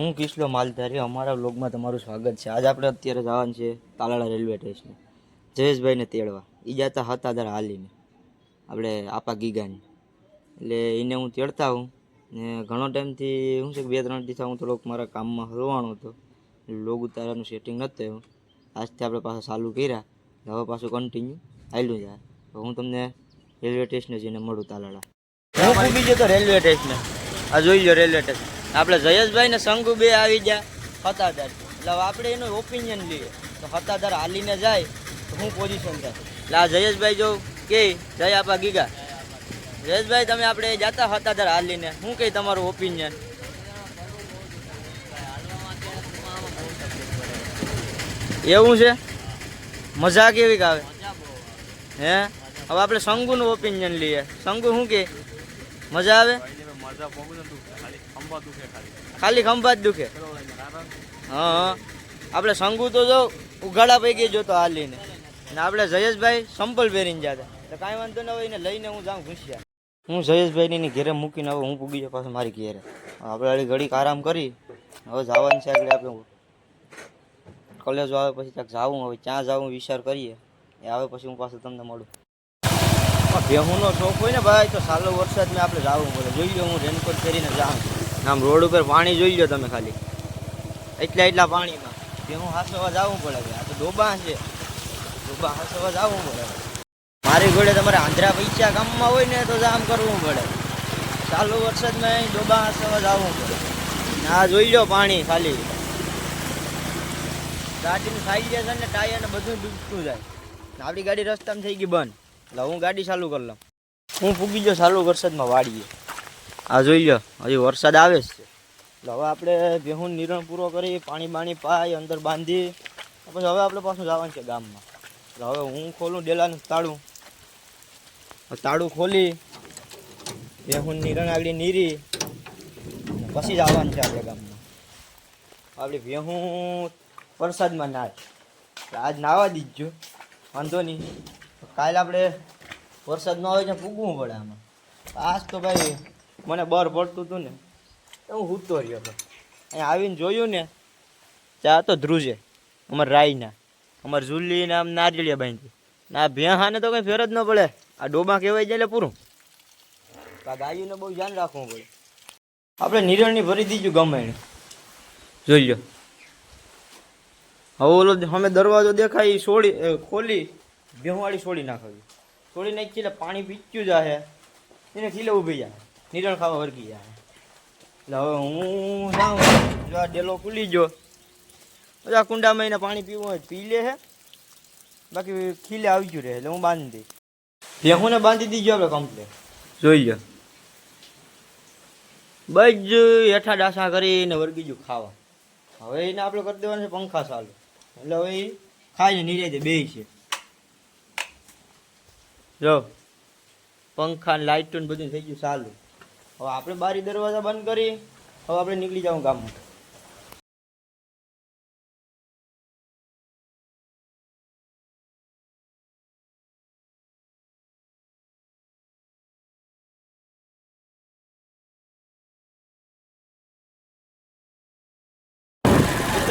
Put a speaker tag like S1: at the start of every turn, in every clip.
S1: હું કિસલો માલધારી? અમારા વ્લોગમાં તમારું સ્વાગત છે. આજે આપણે અત્યારે જવાનું છે તાલાળા રેલવે સ્ટેશને. જયેશભાઈને તેડવા. એ જતા હતા દર હાલીને. આપણે આપા ગીગાની. એટલે એને હું તેડતા હું. ને ઘણો ટાઈમથી શું છે કે બે ત્રણ દિવસ હું થોડોક મારા કામમાં હલવાનો હતો. લોગ ઉતારવાનું સેટિંગ નહોતું એવું આજથી આપણે પાછા ચાલુ કર્યા. હવે પાછું કન્ટિન્યુ હાલ્યું જાય તો હું તમને રેલવે સ્ટેશને જઈને મળું તાલાળા. હું પૂગી રેલવે સ્ટેશને. આ જોઈ લો રેલવે સ્ટેશન. આપણે જયેશભાઈ ને શંકુ બે આવી ગયા હતાદાર એટલે આપણે એનો ઓપિનિયન લઈએ. તો હતાદાર હાલીને જાય, તો હું પોઝિશન થાય એટલે આ જયેશભાઈ જો કે, જય આપા ગીગા. જયેશભાઈ, તમે આપણે જાતા હતાદાર હાલીને. શું કહે તમારું ઓપિનિયન એવું છે? મજા કેવી આવે? હે? હવે આપણે શંકુનું ઓપિનિયન લઈએ. શંકુ શું કે? મજા આવે? ખાલી. ખંભા જ દુખે? હા આપણે શંકુ તો જો ઉઘાડા પૈકી જોતો હાલીને. ને આપણે જયેશભાઈ સંપલ પહેરીને જતા. તો કાંઈ વાંધો ન હોય ને લઈને હું જાઉં ઘૂસ્યા. હું જયેશભાઈને ની ઘેરે મૂકીને હવે હું પૂગી જાઉં પાછું મારી ઘેરે. આપણે હળી ઘડીક આરામ કરી. હવે જવાનું છે આગળ આપણે. કોલેજ આવે પછી ક્યાંક જાવું હવે ક્યાં જાવું વિચાર કરીએ. એ આવે પછી હું પાછું તમને મળું. ભેહુંનો શોખ હોય ને ભાઈ તો સાલો વરસાદમાં આપણે જવું પડે. જોઈ લો હું રેનકોટ પહેરીને જાઉં. આમ રોડ ઉપર પાણી જોઈ લો તમે ખાલી. એટલા એટલા પાણીમાં. ભેહું હાસવા જવું પડે ભાઈ આ તો ડોબા છે. ડોબા હાસવા જવું પડે. મારી ઘોડે તમારે આંધ્રા પૈસા ગામમાં હોય ને તો જામ કરવું પડે. ચાલુ વરસાદમાં અહીં ડોબા હાસવા જવું પડે. ના જોઈ લો પાણી ખાલી. ગાડીનું સાઈડ છે ને ટાયર ને બધું ડૂબતું જાય. આપણી ગાડી રસ્તામાં થઈ ગઈ બંધ. એટલે હું ગાડી ચાલુ કરી લઉં. હું પૂગી ગયો ચાલુ વરસાદમાં વાડીએ. આ જોઈ લો હજી વરસાદ આવે છે. એટલે હવે આપણે ગેહું નિરણ પૂરો કરી, પાણી બાણી પાઈ અંદર બાંધી પછી હવે આપણે પાછું જવાનું છે ગામમાં. એટલે હવે હું ખોલું, ડેલાનું તાળું. તાળું ખોલી ગેહું નિરણ આગળ નીરી પછી જ આવવાનું છે આપણે ગામમાં. આપણે ગેહું વરસાદમાં નાચ આજ નાવા દીધજો વાંધો નહીં. કાલે આપણે વરસાદ ન આવે ત્યાં પૂગવું પડે આમાં. આજ તો ભાઈ મને બર પડતું હતું ને. હું હૂતો રહ્યો હતો અહીંયા આવીને જોયું ને ચા તો ધ્રુજે અમાર રાઈના અમારે ઝુલ્લી ને આમ નારિયેળિયા બાંધી ના ભેહાને તો કંઈ ફેર જ ન પડે. આ ડોબા કહેવાય જાય પૂરું. આ ગાયોને બહુ ધ્યાન રાખવું પડે. આપણે નિરણની ભરી દીધું ગમે એને. જોઈ લો હવે ઓલો અમે દરવાજો દેખાય છોડી ખોલી ભેહવાળી છોડી નાખવી છોડી નાખી એટલે પાણી પીચ્યું જાહે. એને ખીલે ઊભી જાય નિરણ ખાવા વળગી જાય એટલે હવે હું જાઉં. જો આ ડેલો ખુલી ગયો. બધા કુંડામાં એને પાણી પીવું હોય પી લે હે. બાકી ખીલે આવી ગયું રહે, એટલે હું બાંધી દઈશ. ભેહુંને બાંધી દીજો આપણે કમ્પ્લેટ જોઈ લો બજ હેઠા ડાસા કરીને વળગી ગયું ખાવા. હવે એને આપણે કરી દેવાનું છે પંખા ચાલુ. એટલે હવે ખાઈને નીરે બે છે. જો. પંખા ને ને બધું થઈ ગયું ચાલુ. હવે આપણે બારી દરવાજા બંધ કરી, હવે આપણે નીકળી જાઉં ગામમાં.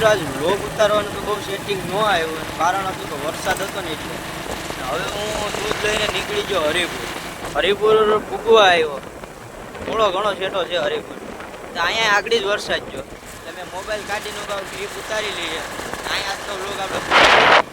S1: આજ વ્લોગ ઉતારવાનું તો બહુ સેટિંગ ન આવ્યું કારણ હતું કે વરસાદ હતો ને એટલે. હવે હું દૂધ લઈને નીકળી ગયો હરિપુર. હરિપુર પૂગવા આવ્યો. થોડો ઘણો છેટો છે હરિપુર તો અહીંયા આગળ જ વરસાદ જો. તમે મોબાઈલ કાઢીને ટ્રીપ ઉતારી લઈએ અહીંયા આજનો લોકો આપણે